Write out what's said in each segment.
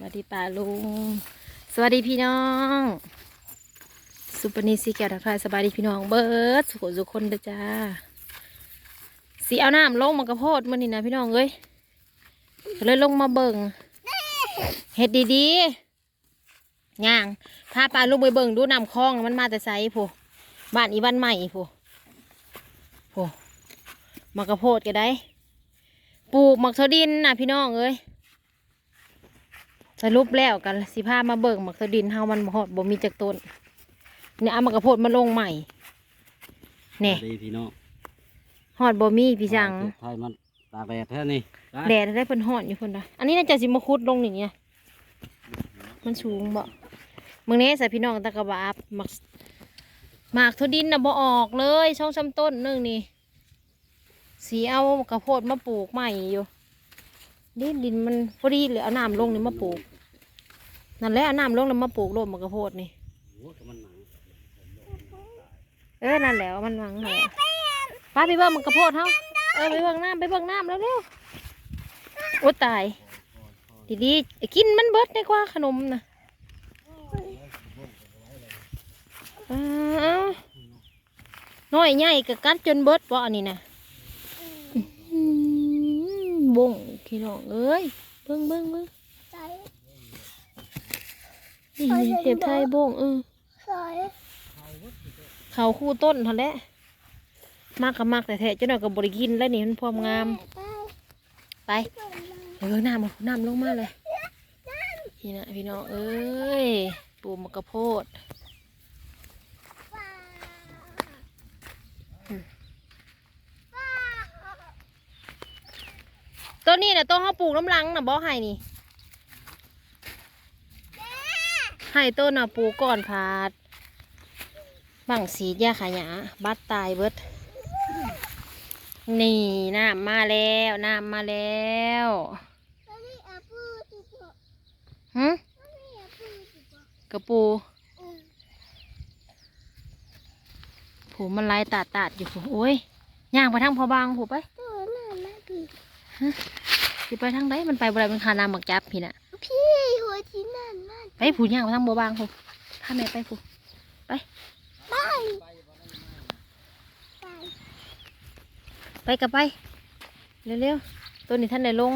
วัสดีป่าลุง สวัสดีพี่น้อง สุปนิสีแก้วทักทายสบายดีพี่น้องเบิร์ดสุขสุคนเด้อจ้าสีเอาน้ำลงมากระโพดมื่อนี่นะพี่น้องเอ้ยเลยลงมาเบิ่งเฮ็ดดีๆย่างพาป่าลุงไปเบิ่งดูน้ำคลองมันมาแต่ไสผู้บ้านอีบ้านใหม่ผู้ผู้มากระโพดก็ได้ ปลูกหมักทดินนะพี่น้องเอ้ย สรุปแล้วกันสิพามาเบิ่งหมักเทาดินเฮามันบ่ฮอดบ่มีจักต้นเนี่ยเอามากระโพดมาลงใหม่แน่ดีพี่น้องฮอดบ่มีพี่จังไทยมันตากแดดแท้นี่ได้แดดได้เพิ่นฮอดอยู่เพิ่นนะอันนี้น่าจะสิมาขุดลงนี่เนี่ยมันสูงบ่มึงนี้ใส่พี่น้องตะกะบาบหมักหมากเทาดินน่ะบ่ออกเลยช่องซ้ำต้นหนึงนี่สีเอากระโพดมาปลูกใหม่อยู่ดินดินมันพอดีเลยเอาน้ำลงนี่มาปลูก นั่นแหละเอาน้ำลงแล้วมาปลูกโลดมะกระโพดนี่โอ้ก็มันหนังเออนั่นแหละมันหวังเหรอป้าไปเบิ่งมะกระโพดเฮาเออไปเบิ่งน้ำไปเบิ่งน้ำแล้วเร็วๆโอ้ตายดีๆกินมันเบิดได้กว่าขนมนะอ้าวน้อยใหญ่ก็กัดจนเบิดบ่อันนี้นะอื้อหือบ่งพี่น้องเอ้ยเบิ่งเบิ่งเบิ่งนี่ เห็บไทยบ่งเออเขาคู่ต้นเท่าแหละมากกับมากแต่แท้เจ้าหน่อยกับบริกินแล้วนี่มันพร้อมงาม ไปเออน้ำน้ำลงมาเลยพี่นะพี่น้องเอ้ยปลูกมะกระโพดอืมต้นนี้นะต้นเขาปลูกน้ำลังนะบ่ให้นี่ ให้ต้นน่ะปลูกก่อนพาดบังสีดยาขายะบัดตายเบิด นี่น้ำมาแล้วน้ำมาแล้วหึกระปูผูมันลายตาดตาดอยู่ผูโอ้ยย่างไปทางพอบางผูไปสิไปทางไหนมันไปบ่ได้มันคาน้ำหมักจับพี่น่ะ พี่หัวที่นั่นนั่นไปผูย่างไปทางบัวบางผูถ้าแม่ไปผูไปไปกับไปเร็วๆตัวนี้ท่านได้ลง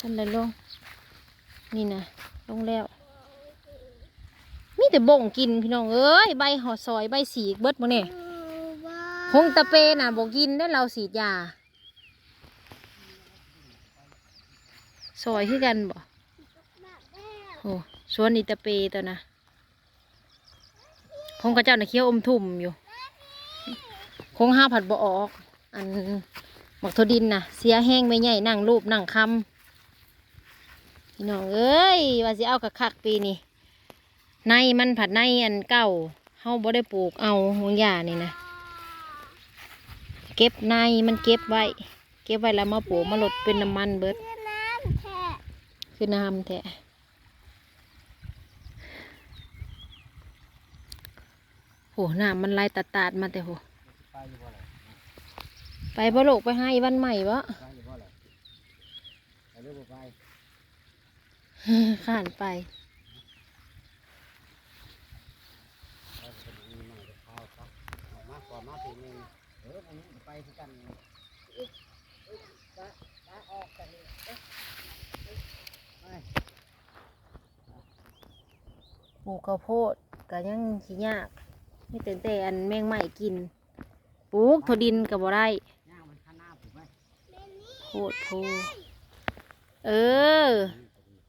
ท่านได้ลง นี่นะลงแล้ว มีแต่บ่งกินพี่น้องเอ้ยใบหอซอยใบสีกเบิดมาเนี่ยคงตะเปน่ะบอกกินได้เราสีดยา ซอยคือกันบ่โอ้สวนนี่ตะเปตัวนะคงกระเจ้าน่ะเคี้ยวอมทุ่มอยู่ คงห้าผัดบ่ออก อันหมักทดินน่ะเสียแห้งไม่ใหญ่นั่งรูปนั่งคำพี่น้องเอ้ยว่าสิเอากระคักปีนี้ในมันผัดในอันเก่าเฮาบ่ได้ปลูกเอาหวงหญ้านี่นะเก็บในมันเก็บไว้ เก็บไว้แล้วมาปลูกมาลดเป็นน้ำมันเบิดน้ำแท้ คือน้ำแท้โหน้ำมันไหลตัดตาดๆมาแต่โหไปอยู่บ่ล่ะไปบ่โลกไปให้วันใหม่วะไปอยู่บ่ล่ะไปหรือบ่ไปข้านไปไปเป็นอีหน่อยเดี๋ยวข้าวซะออกมาก่อนมาทีนึงเอออันนี้ไปคือกันอึ๊บอึ๊บตาตาออกกันเลยเอ๊ะเอ๊ะไป ป ลูกข้าวโพดก็ยังขี้ยากไม่แต่แต่อันแมงใหม่กินปลูกทอดินก็บ่ได้ย่างมันข้างหน้าผมไปโพดโพเออ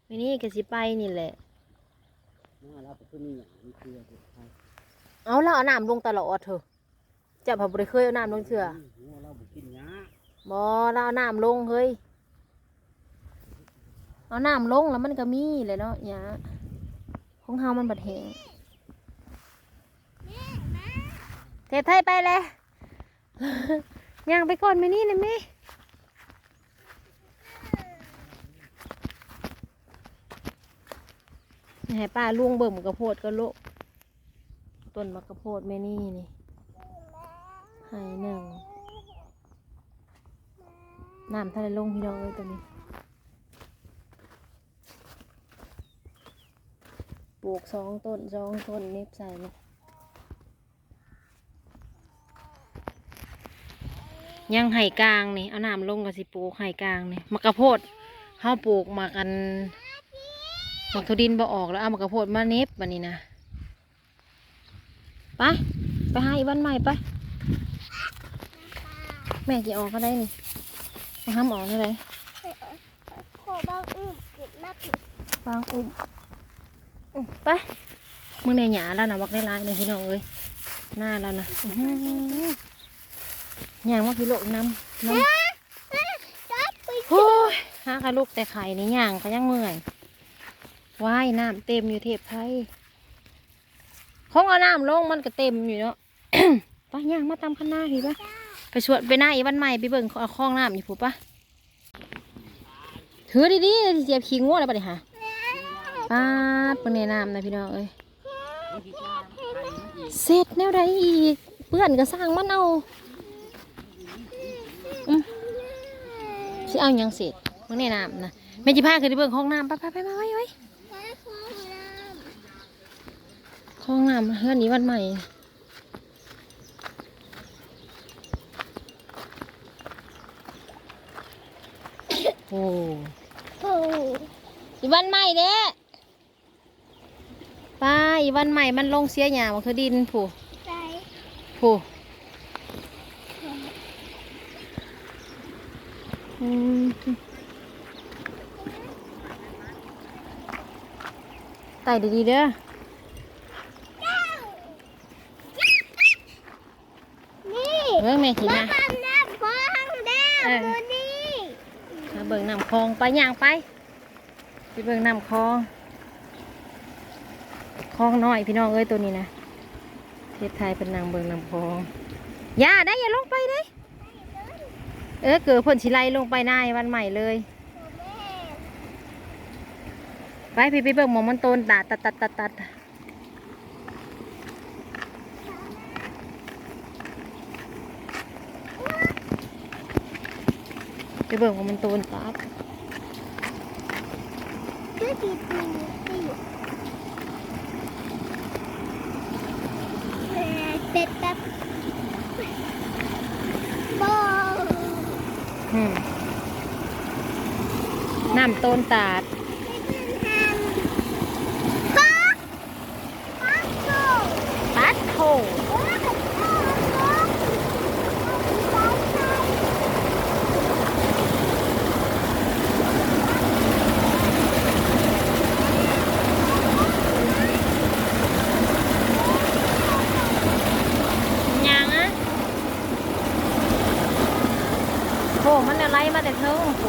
ไม่นี่ก็สิไปนี่แหละ เอาเอาแล้วเอาน้ำลงตลอดเถอะจะพอบ่ได้เคยเอาน้ำลงเถื่อเมื่อเราเอาน้ำลงเฮ้ย เอาน้ำลงแล้วมันก็มีเลยเนาะหย ของเฮามันบัดแหงเทไทยไปเลยย่างไปก่อนไหมนี่นะแม่ให้ป้าล่วงเบิ่มกระโพดก็โลกต้นมะกระโพดแม่นี่นี่ให้หนึ่งน้ำทะเลลงพี่น้องเอ้ยตัวนี้ ปลูกสองต้นสองต้นเน็บใส่เลยยังไห่กลางนี่เอาน้ำลงก็สิปลูกไห่กลางนี่มะกระโพดเฮาปลูกมากันมักทุดินบ่ออกแล้วเอามะกระโพดมาเน็บบันนี้นะไปไปหาอีวันใหม่ไปแม่จะออกก็ได้นี่มาห้ามออกได้เลยขอบ้างอืมเก็บมาผิดวางอุ้มอุ้ม ไปมึงในหยาแล้วนะบักได้ลายเลยพี่น้องเอ้ยหน้าแล้วนะหย่างว่าพี่โลกน้ำน้ำโอ้ยหากระลูกแต่ไข่ในหย่างก็ยังเมื่อยว่ายน้ำเต็มอยู่เทพไทยคงเอาน้ำลงมันก็เต็มอยู่เนาะไปย่างมาตามข้างหน้าพี่ปะไปชวนไปหน้าอีวันใหม่ไปเบิ่งเอาคลองน้ำอยู่ผูปะถือดีๆเสียบขี้งัวแล้วปะเนี่ยฮะ ป้าดเปนในน้ำนะพี่น้องเอ้ยเสร็จแนวใดอีก เพื่อนก็สร้างมันเอาอืมสิเอาหยังเสร็จมึงแนะนำนะแม่จิพาขึ้นไปเบิ่งห้องน้ำไปไปไปมาไว้ไว้ไว้ของน้ห้องน้ำเฮือนนี้วันใหม่โอ้ำโอ้อีวันใหม่เด้ ป้าอีวันใหม่มันลงเสียหยามันคือดินผู้ใจผู้อืมไต่ดีๆเด้อนี่เบิ่งแม่ขีมานะทำน้ำฟองแดงเออดูนี่มาเบิ่งน้ำคลองไปย่างไปไปเบิ่งน้ำคลอง คลองน้อยพี่น้องเอ้ยตัวนี้นะเทศไทยเป็นนางเบิ่งน้ำคลองอย่าได้อย่าลงไปเด้เออเกิดผลชิไลลงไปนายวันใหม่เลยไปพี่ไปเบิ่งหมองมันโตนตัดตัดตัดตัดตัดไปเบิ่งหมองมันโตนตัด ดูดีดีดี เป็ดแบบโบอืมน้ำต้นตาด ก็ก็โต ตัดโถ โอ้โห ยังอะ โหมันอะไรมาแต่เทิงโอ้โห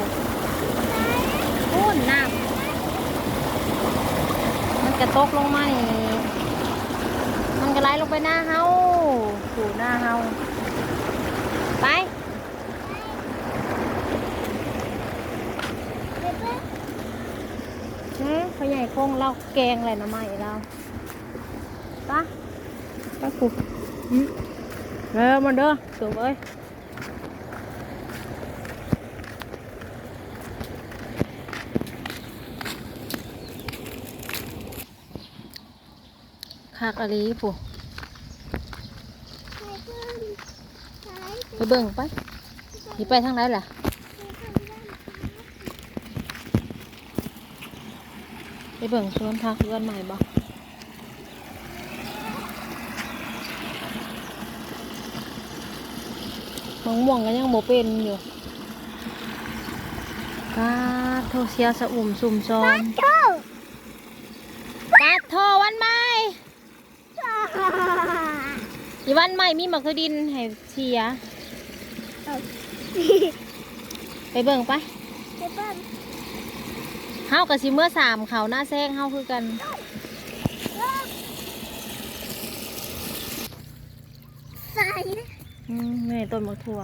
พูนน้ำมันกระตกลงมานี่มันกระไหลลงไปหน้าเฮาสู่หน้าเฮาไปเฮ้ยพ่อใหญ่คงเราแกงอะไรนะไม่เราปะปะกูอืมเร็วมาเด้อสูบเอ้ย คากอะไรผู้ไปเบิ่งไปสิไปทางไหนล่ะไปเบิ่งสวนพักเพื่อนใหม่บ่มะม่วงก็ยังโมเป็นอยู่ปาดโทเสียสะอุ่มสุ่มซอม โต ปาดโทวันใหม่ อีวันใหม่มีหมักคือดินให้เสีย ไปเบิ่งไปไปบ้านเฮากับสิเมื่อสามเขาหน้าแซงเฮาคือกัน ใส่อืมแม่ต้นมะทั่ว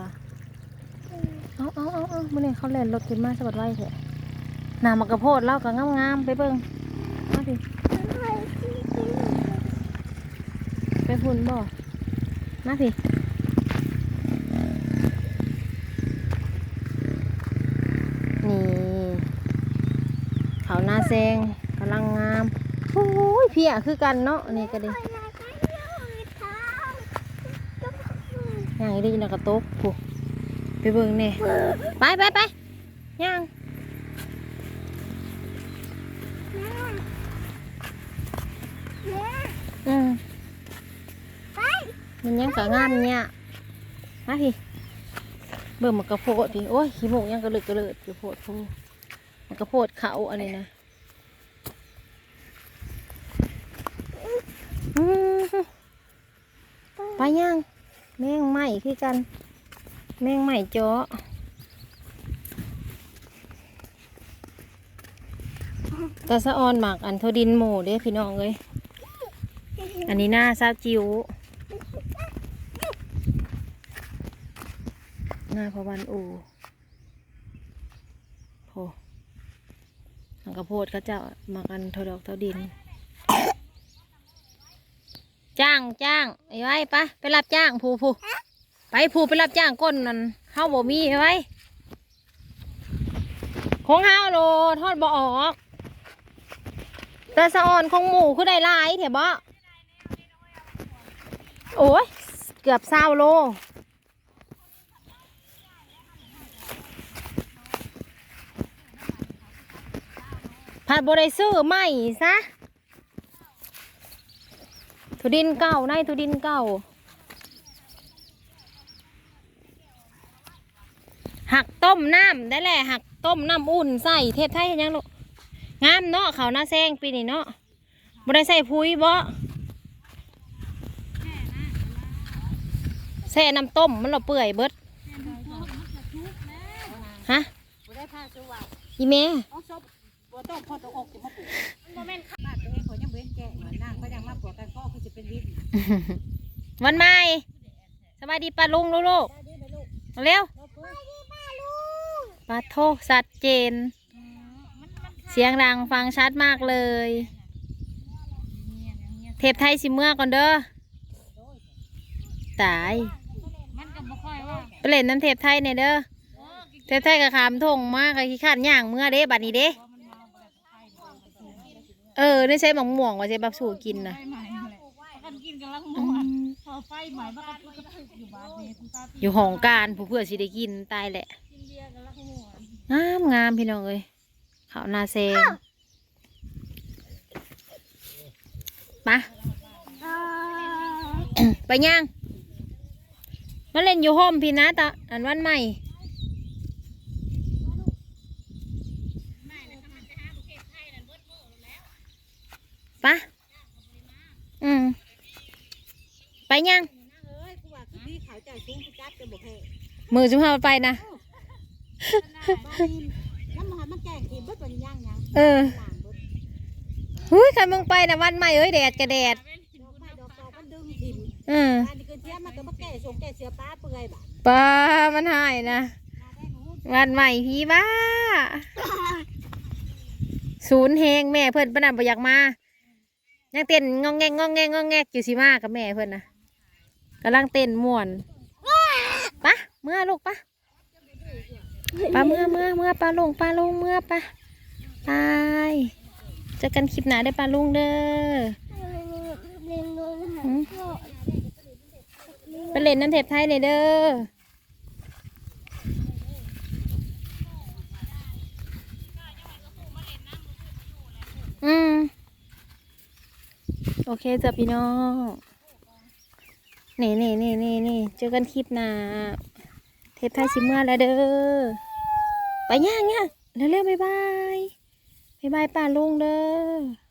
เอาเอาเอาเอามื่อนี้เขาเล่นรถขึ้นมาสะบัดไว้เถอะหนามากระโพดเล่ากับงามๆไปเบิ่งมาดิไปพุ่นบ่ มาพี่นี่เขานาแซงกำลังงามโอ้ยเพียคือกันเนาะนี่ก็ดียังอีดีนะกระตุกผูไปเบิ่งเน่ไปไปไปยัง มันยังกะงามเนี่ยมาพี่เบิ่งมันกระโพดพี่โอ้ยขี้หมูกยังกระเลิดกระเลิดกระโพดพูมันกระโพดเขาอันนี้นะไปย่างแมงไหม้คือกัน แมงไหม้เจาะตาสะออนหมักอันโทดินหมูเด้พี่น้องเลยอันนี้หน้าซาจิว หน้าพระวันอูโหหังกระโพดเขาเจะมากันเทาดอกเท่าดิน จ้างจ้างไอ้ไว้ปะไปรับจ้างผูผูไปผูไปรับจ้างก้นนั่นเฮาบ่มีไอ้ไว้ของเฮาโลทอดบ่ออก แต่สะออนของหมูคือได้ลายเถอะบ่โอ้ยเกือบเศร้าโล ผัดบได้ซื้อใหม่ซะทุดินเก่าในทุดินเก่า หักต้มน้ำได้แหละหักต้มน้ำอุ่นใส่เทศไทยยังลูกงามเนาะเขาหน้าแซงปีนี้เนาะบ่ได้ใส่พุยบ่แซ่น้ำต้มมันเราเปื่อยเบิดฮะอีแม่ เอาซบบ่ต้องพอตกอกสิมาปลูกบ่แม่นขนาดตัวเองเขายังเว้นแก่นางก็ยังมาปลูกกันก็คือสิเป็นวิทย์วันใหม่สบายดีปลาลุงลูกๆมาเร็วปลาโทสัดเจน เสียงดังฟังชัดมากเลย เทปไทยสิเมื่อก่อนเด้อตายมันก็บ่ค่อยว่าไปเล่นน้ำเทปไทยเนี่ยเด้อเทปไทยกับขามทงมากกับขี้ขานย่างเมื่อเด้บัดนี้เด้ เออได้ใช้หมองม่วงว่าใช้บักสู่กินนะไฟใหม่แหละกันกินกันลังม่วนพอไฟใหม่มันก็ทุกข์อยู่บ้านนี่คุณตาอยู่ห้องการผู้เพื่อสิได้กินตายแหละกินเบียร์กันลังม่วนงามงามพี่น้องเอ้ยข้าวนาเซงไปะไปย่างมาเล่นอยู่โฮมพี่นะตะอันวันใหม่ ปะอืมไปย่างเอ้ยกูว่าคือพี่ขาวใจสูงกูจับจะบ่แพ้มือจุ่มพาไปนะเออหุ้ยใครมึงไปนะวันใหม่เอ้ยแดดกระแดดอืมอันนี้คือเทียมมันก็บ่แก่ส่งแก่เสือป้าเปื่อยบาดปลามันหายนะวันใหม่พี่บ้า ศูนย์เฮงแม่เพื่อนประนประอยากมา ยังเต้นงองแงงงองแงงงองแงกอยู่สิมากับแม่เพื่อนนะกำลังเต้นม่วนปะเมื่อลูกปะปะเมื่อเมื่อเมื่อปลาลงปลาลงเมื่อปะไปเจอกันคลิปหน้าได้อปลาลุงเด้อเรียนรู้นะหืมไปเล่นน้ำเทปไทยเลยเด้ออืม โอเคจ้ะพี่น้องนี่นี่นี่นี่นี่เจอกันคลิปหน้าเทปไทยสิเมื่อแล้วเด้อไปย่างย่างเร็วๆบ๊ายบายบ๊ายบายป่าลุงเด้อ